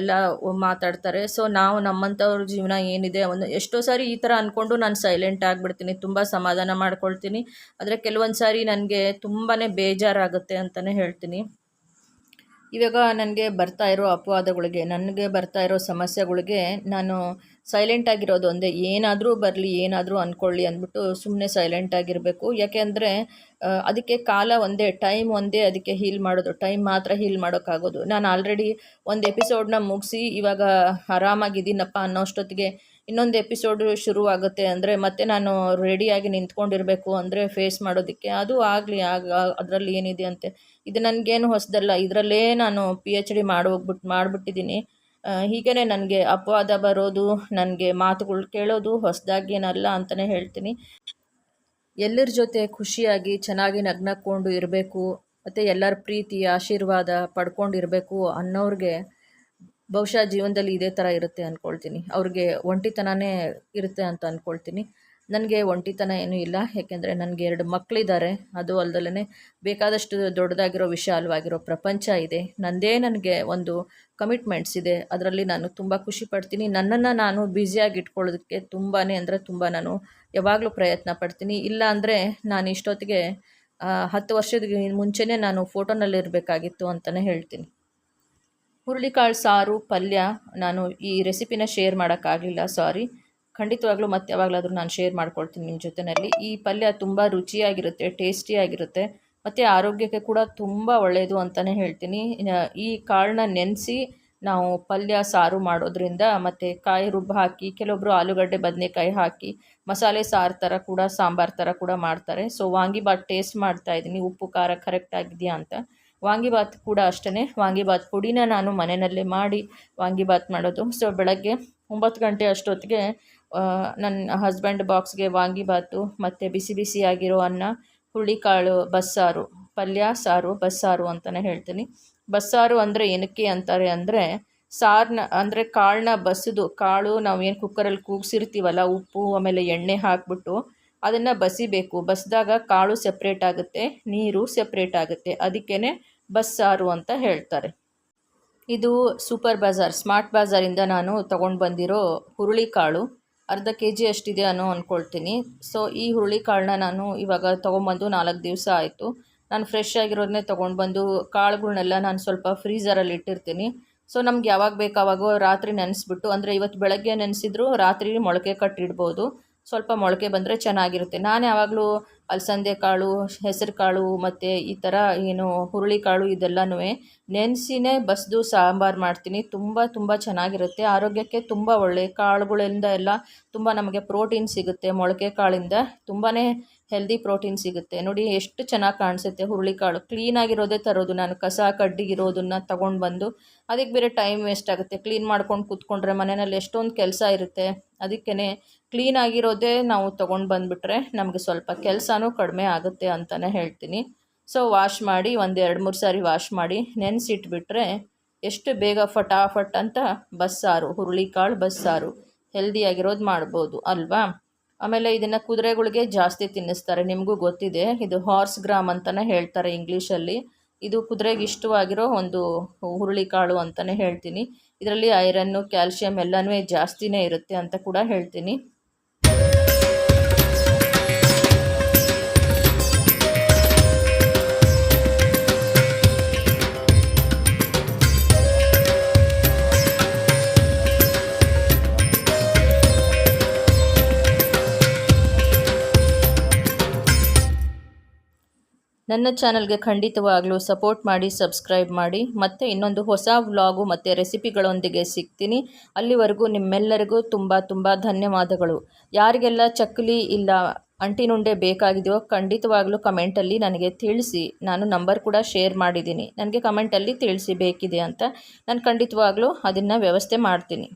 ಎಲ್ಲ ಮಾತಾಡ್ತಾರೆ. ಸೊ ನಾವು ನಮ್ಮಂಥವ್ರ ಜೀವನ ಏನಿದೆ ಒಂದು, ಎಷ್ಟೋ ಸಾರಿ ಈ ಥರ ಅಂದ್ಕೊಂಡು ನಾನು ಸೈಲೆಂಟ್ ಆಗಿಬಿಡ್ತೀನಿ. ತುಂಬ ಸಮಾಧಾನ ಮಾಡ್ಕೊಳ್ತೀನಿ. ಆದರೆ ಕೆಲವೊಂದು ಸಾರಿ ನನಗೆ ತುಂಬಾ ಬೇಜಾರಾಗುತ್ತೆ ಅಂತಲೇ ಹೇಳ್ತೀನಿ. ಇವಾಗ ನನಗೆ ಬರ್ತಾ ಇರೋ ಅಪವಾದಗಳಿಗೆ, ನನಗೆ ಬರ್ತಾ ಇರೋ ಸಮಸ್ಯೆಗಳಿಗೆ ನಾನು ಸೈಲೆಂಟ್ ಆಗಿರೋದು ಒಂದೇ ಏನಾದರೂ ಬರಲಿ, ಏನಾದರೂ ಅಂದ್ಕೊಳ್ಳಿ ಅಂದ್ಬಿಟ್ಟು ಸುಮ್ಮನೆ ಸೈಲೆಂಟ್ ಆಗಿರಬೇಕು. ಯಾಕೆಂದರೆ ಅದಕ್ಕೆ ಕಾಲ ಒಂದೇ ಟೈಮ್ ಒಂದೇ ಅದಕ್ಕೆ ಹೀಲ್ ಮಾಡೋದು. ಟೈಮ್ ಮಾತ್ರ ಹೀಲ್ ಮಾಡೋಕ್ಕಾಗೋದು. ನಾನು ಆಲ್ರೆಡಿ ಒಂದು ಎಪಿಸೋಡ್ನ ಮುಗಿಸಿ ಇವಾಗ ಆರಾಮಾಗಿದ್ದೀನಪ್ಪ ಅನ್ನೋಷ್ಟೊತ್ತಿಗೆ ಇನ್ನೊಂದು ಎಪಿಸೋಡು ಶುರುವಾಗುತ್ತೆ ಅಂದರೆ ಮತ್ತೆ ನಾನು ರೆಡಿಯಾಗಿ ನಿಂತ್ಕೊಂಡಿರಬೇಕು ಅಂದರೆ ಫೇಸ್ ಮಾಡೋದಕ್ಕೆ. ಅದು ಆಗಲಿ, ಆಗ, ಅದರಲ್ಲಿ ಏನಿದೆ ಅಂತೆ. ಇದು ನನಗೇನು ಹೊಸದಲ್ಲ. ಇದರಲ್ಲೇ ನಾನು ಪಿ ಎಚ್ ಡಿ ಮಾಡಿ ಹೋಗ್ಬಿಟ್ಟು ಮಾಡಿಬಿಟ್ಟಿದ್ದೀನಿ. ಹೀಗೇ ನನಗೆ ಅಪವಾದ ಬರೋದು, ನನಗೆ ಮಾತುಗಳು ಕೇಳೋದು ಹೊಸದಾಗಿ ಏನಲ್ಲ ಅಂತಲೇ ಹೇಳ್ತೀನಿ. ಎಲ್ಲರ ಜೊತೆ ಖುಷಿಯಾಗಿ ಚೆನ್ನಾಗಿ ನಗ್ನಕ್ಕೊಂಡು ಇರಬೇಕು, ಮತ್ತು ಎಲ್ಲರ ಪ್ರೀತಿ ಆಶೀರ್ವಾದ ಪಡ್ಕೊಂಡಿರಬೇಕು ಅನ್ನೋರಿಗೆ ಬಹುಶಃ ಜೀವನದಲ್ಲಿ ಇದೇ ಥರ ಇರುತ್ತೆ ಅಂದ್ಕೊಳ್ತೀನಿ ಅವ್ರಿಗೆ ಒಂಟಿತನವೇ ಇರುತ್ತೆ ಅಂತ ಅಂದ್ಕೊಳ್ತೀನಿ ನನಗೆ ಒಂಟಿತನ ಏನೂ ಇಲ್ಲ. ಏಕೆಂದರೆ ನನಗೆ ಎರಡು ಮಕ್ಕಳಿದ್ದಾರೆ ಅದು ಅಲ್ಲದಲ್ಲೇ ಬೇಕಾದಷ್ಟು ದೊಡ್ಡದಾಗಿರೋ ವಿಶಾಲವಾಗಿರೋ ಪ್ರಪಂಚ ಇದೆ. ನನ್ನದೇ ನನಗೆ ಒಂದು ಕಮಿಟ್ಮೆಂಟ್ಸ್ ಇದೆ. ಅದರಲ್ಲಿ ನಾನು ತುಂಬ ಖುಷಿ ಪಡ್ತೀನಿ. ನನ್ನನ್ನು ನಾನು ಬ್ಯುಸಿಯಾಗಿ ಇಟ್ಕೊಳ್ಳೋದಕ್ಕೆ ತುಂಬಾ ಅಂದರೆ ತುಂಬ ನಾನು ಯಾವಾಗಲೂ ಪ್ರಯತ್ನ ಪಡ್ತೀನಿ. ಇಲ್ಲ ಅಂದರೆ ನಾನು ಇಷ್ಟೊತ್ತಿಗೆ ಹತ್ತು ವರ್ಷದ ಮುಂಚೆನೇ ನಾನು ಫೋಟೋನಲ್ಲಿರಬೇಕಾಗಿತ್ತು ಅಂತಲೇ ಹೇಳ್ತೀನಿ. ಹುರುಳಿಕಾಳು ಸಾರು ಪಲ್ಯ ನಾನು ಈ ರೆಸಿಪಿನ ಶೇರ್ ಮಾಡೋಕ್ಕಾಗಲಿಲ್ಲ. ಸಾರಿ ಖಂಡಿತವಾಗ್ಲೂ ಮತ್ತೆ ಯಾವಾಗಲಾದರೂ ನಾನು ಶೇರ್ ಮಾಡ್ಕೊಳ್ತೀನಿ ನಿಮ್ಮ ಜೊತೆಯಲ್ಲಿ ಈ ಪಲ್ಯ ತುಂಬ ರುಚಿಯಾಗಿರುತ್ತೆ ಟೇಸ್ಟಿಯಾಗಿರುತ್ತೆ ಮತ್ತು ಆರೋಗ್ಯಕ್ಕೆ ಕೂಡ ತುಂಬ ಒಳ್ಳೆಯದು ಅಂತಲೇ ಹೇಳ್ತೀನಿ. ಈ ಕಾಳನ್ನ ನೆನೆಸಿ ನಾವು ಪಲ್ಯ ಸಾರು ಮಾಡೋದ್ರಿಂದ ಮತ್ತು ಕಾಯಿ ರುಬ್ಬ ಹಾಕಿ ಕೆಲವೊಬ್ಬರು ಆಲೂಗಡ್ಡೆ ಬದನೆಕಾಯಿ ಹಾಕಿ, ಮಸಾಲೆ ಸಾರು ಥರ ಕೂಡ, ಸಾಂಬಾರು ಥರ ಕೂಡ ಮಾಡ್ತಾರೆ. ಸೊ ವಾಂಗಿಬಾತ್ ಟೇಸ್ಟ್ ಮಾಡ್ತಾ ಇದ್ದೀನಿ. ಉಪ್ಪು, ಖಾರ ಕರೆಕ್ಟ್ ಆಗಿದೆಯಾ ಅಂತ. ವಾಂಗಿಬಾತ್ ಕೂಡ ಅಷ್ಟೇ ವಾಂಗಿಬಾತ್ ಪುಡಿನ ನಾನು ಮನೆಯಲ್ಲೇ ಮಾಡಿ ವಾಂಗಿಬಾತ್ ಮಾಡೋದು. ಸೊ ಬೆಳಗ್ಗೆ ಒಂಬತ್ತು ಗಂಟೆ ಅಷ್ಟೊತ್ತಿಗೆ ನನ್ನ ಹಸ್ಬೆಂಡ್ ಬಾಕ್ಸ್ಗೆ ವಾಂಗಿಬಾತು ಮತ್ತು ಬಿಸಿ ಬಿಸಿಯಾಗಿರೋ ಅನ್ನ, ಹುರುಳಿಕಾಳು, ಬಸ್ಸಾರು, ಪಲ್ಯ, ಸಾರು, ಬಸ್ಸಾರು ಅಂತಲೇ ಹೇಳ್ತೀನಿ. ಬಸ್ಸಾರು ಅಂದರೆ ಏನಕ್ಕೆ ಅಂತಾರೆ ಅಂದರೆ ಸಾರನ್ನ ಅಂದರೆ ಕಾಳನ್ನ ಬಸಿದು, ಕಾಳು ನಾವು ಏನು ಕುಕ್ಕರಲ್ಲಿ ಕೂಗಿಸಿರ್ತೀವಲ್ಲ, ಉಪ್ಪು, ಆಮೇಲೆ ಎಣ್ಣೆ ಹಾಕಿಬಿಟ್ಟು ಅದನ್ನು ಬಸಿಬೇಕು. ಬಸಿದಾಗ ಕಾಳು ಸೆಪ್ರೇಟ್ ಆಗುತ್ತೆ, ನೀರು ಸೆಪ್ರೇಟ್ ಆಗುತ್ತೆ. ಅದಕ್ಕೇ ಬಸ್ಸಾರು ಅಂತ ಹೇಳ್ತಾರೆ. ಇದು ಸೂಪರ್ ಬಜಾರ್ ಸ್ಮಾರ್ಟ್ ಬಜಾರಿಂದ ನಾನು ತಗೊಂಡು ಬಂದಿರೋ ಹುರುಳಿಕಾಳು. ಅರ್ಧ ಕೆ ಜಿ ಅಷ್ಟಿದೆ ಅನ್ನೋ ಅಂದ್ಕೊಳ್ತೀನಿ ಸೊ ಈ ಹುರುಳಿಕಾಳನ್ನ ನಾನು ಇವಾಗ ತೊಗೊಂಬಂದು ನಾಲ್ಕು ದಿವಸ ಆಯಿತು. ನಾನು ಫ್ರೆಶ್ ಆಗಿರೋದನ್ನೇ ತೊಗೊಂಡು ಬಂದು ಕಾಳುಗಳ್ನೆಲ್ಲ ನಾನು ಸ್ವಲ್ಪ ಫ್ರೀಝರಲ್ಲಿ ಇಟ್ಟಿರ್ತೀನಿ. ಸೊ ನಮ್ಗೆ ಯಾವಾಗ ಬೇಕಾವಾಗೋ ರಾತ್ರಿ ನೆನೆಸ್ಬಿಟ್ಟು, ಅಂದರೆ ಇವತ್ತು ಬೆಳಗ್ಗೆ ನೆನೆಸಿದ್ರು ರಾತ್ರಿ ಮೊಳಕೆ ಕಟ್ಟಿಡ್ಬೋದು. ಸ್ವಲ್ಪ ಮೊಳಕೆ ಬಂದರೆ ಚೆನ್ನಾಗಿರುತ್ತೆ. ನಾನು ಯಾವಾಗಲೂ ಅಲಸಂದೆ ಕಾಳು, ಹೆಸರು ಕಾಳು ಮತ್ತು ಈ ಥರ ಏನು ಹುರುಳಿಕಾಳು ಇದೆಲ್ಲನೂ ನೆನೆಸಿನೇ ಬಸಿದು ಸಾಂಬಾರು ಮಾಡ್ತೀನಿ. ತುಂಬ ತುಂಬ ಚೆನ್ನಾಗಿರುತ್ತೆ. ಆರೋಗ್ಯಕ್ಕೆ ತುಂಬ ಒಳ್ಳೆ. ಕಾಳುಗಳಿಂದ ಎಲ್ಲ ತುಂಬ ನಮಗೆ ಪ್ರೋಟೀನ್ ಸಿಗುತ್ತೆ ಮೊಳಕೆ ಕಾಳಿಂದ. ತುಂಬಾ ಹೆಲ್ದಿ ಪ್ರೋಟೀನ್ ಸಿಗುತ್ತೆ. ನೋಡಿ ಎಷ್ಟು ಚೆನ್ನಾಗಿ ಕಾಣಿಸುತ್ತೆ ಹುರುಳಿಕಾಳು ಕ್ಲೀನಾಗಿರೋದೇ ತರೋದು ನಾನು. ಕಸ ಕಡ್ಡಿಗಿರೋದನ್ನು ತೊಗೊಂಡು ಬಂದು ಅದಕ್ಕೆ ಬೇರೆ ಟೈಮ್ ವೇಸ್ಟ್ ಆಗುತ್ತೆ. ಕ್ಲೀನ್ ಮಾಡ್ಕೊಂಡು ಕೂತ್ಕೊಂಡ್ರೆ ಮನೆಯಲ್ಲಿ ಎಷ್ಟೊಂದು ಕೆಲಸ ಇರುತ್ತೆ. ಅದಕ್ಕೇ ಕ್ಲೀನಾಗಿರೋದೇ ನಾವು ತೊಗೊಂಡು ಬಂದುಬಿಟ್ರೆ ನಮಗೆ ಸ್ವಲ್ಪ ಕೆಲಸನೂ ಕಡಿಮೆ ಆಗುತ್ತೆ ಅಂತಲೇ ಹೇಳ್ತೀನಿ. ಸೊ ವಾಶ್ ಮಾಡಿ ಒಂದು ಎರಡು ಮೂರು ಸಾರಿ ವಾಶ್ ಮಾಡಿ ನೆನೆಸಿಟ್ಬಿಟ್ರೆ ಎಷ್ಟು ಬೇಗ ಫಟಾಫಟ್ ಅಂತ ಬಸ್ಸಾರು. ಹುರುಳಿಕಾಳು ಬಸ್ಸಾರು. ಹೆಲ್ದಿಯಾಗಿರೋದು ಮಾಡ್ಬೋದು, ಅಲ್ವಾ? ಆಮೇಲೆ ಇದನ್ನು ಕುದುರೆಗಳಿಗೆ ಜಾಸ್ತಿ ತಿನ್ನಿಸ್ತಾರೆ. ನಿಮಗೂ ಗೊತ್ತಿದೆ, ಇದು ಹಾರ್ಸ್ ಗ್ರಾಮ್ ಅಂತಲೇ ಹೇಳ್ತಾರೆ ಇಂಗ್ಲೀಷಲ್ಲಿ. ಇದು ಕುದುರೆಗೆ ಇಷ್ಟವಾಗಿರೋ ಒಂದು ಹುರುಳಿಕಾಳು ಅಂತಲೇ ಹೇಳ್ತೀನಿ. ಇದರಲ್ಲಿ ಐರನ್ನು ಕ್ಯಾಲ್ಶಿಯಂ ಎಲ್ಲನೂ ಜಾಸ್ತಿನೇ ಇರುತ್ತೆ ಅಂತ ಕೂಡ ಹೇಳ್ತೀನಿ. ನನ್ನ ಚಾನಲ್ಗೆ ಖಂಡಿತವಾಗಲೂ ಸಪೋರ್ಟ್ ಮಾಡಿ, ಸಬ್ಸ್ಕ್ರೈಬ್ ಮಾಡಿ, ಮತ್ತು ಇನ್ನೊಂದು ಹೊಸ ವ್ಲಾಗು ಮತ್ತು ರೆಸಿಪಿಗಳೊಂದಿಗೆ ಸಿಗ್ತೀನಿ. ಅಲ್ಲಿವರೆಗೂ ನಿಮ್ಮೆಲ್ಲರಿಗೂ ತುಂಬ ತುಂಬ ಧನ್ಯವಾದಗಳು. ಯಾರಿಗೆಲ್ಲ ಚಕ್ಕಲಿ ಇಲ್ಲ ಅಂಟಿನುಂಡೆ ಬೇಕಾಗಿದೆಯೋ ಖಂಡಿತವಾಗಲೂ ಕಮೆಂಟಲ್ಲಿ ನನಗೆ ತಿಳಿಸಿ. ನಾನು ನಂಬರ್ ಕೂಡ ಶೇರ್ ಮಾಡಿದ್ದೀನಿ. ನನಗೆ ಕಮೆಂಟಲ್ಲಿ ತಿಳಿಸಿ ಬೇಕಿದೆ ಅಂತ. ನಾನು ಖಂಡಿತವಾಗಲೂ ಅದನ್ನು ವ್ಯವಸ್ಥೆ ಮಾಡ್ತೀನಿ.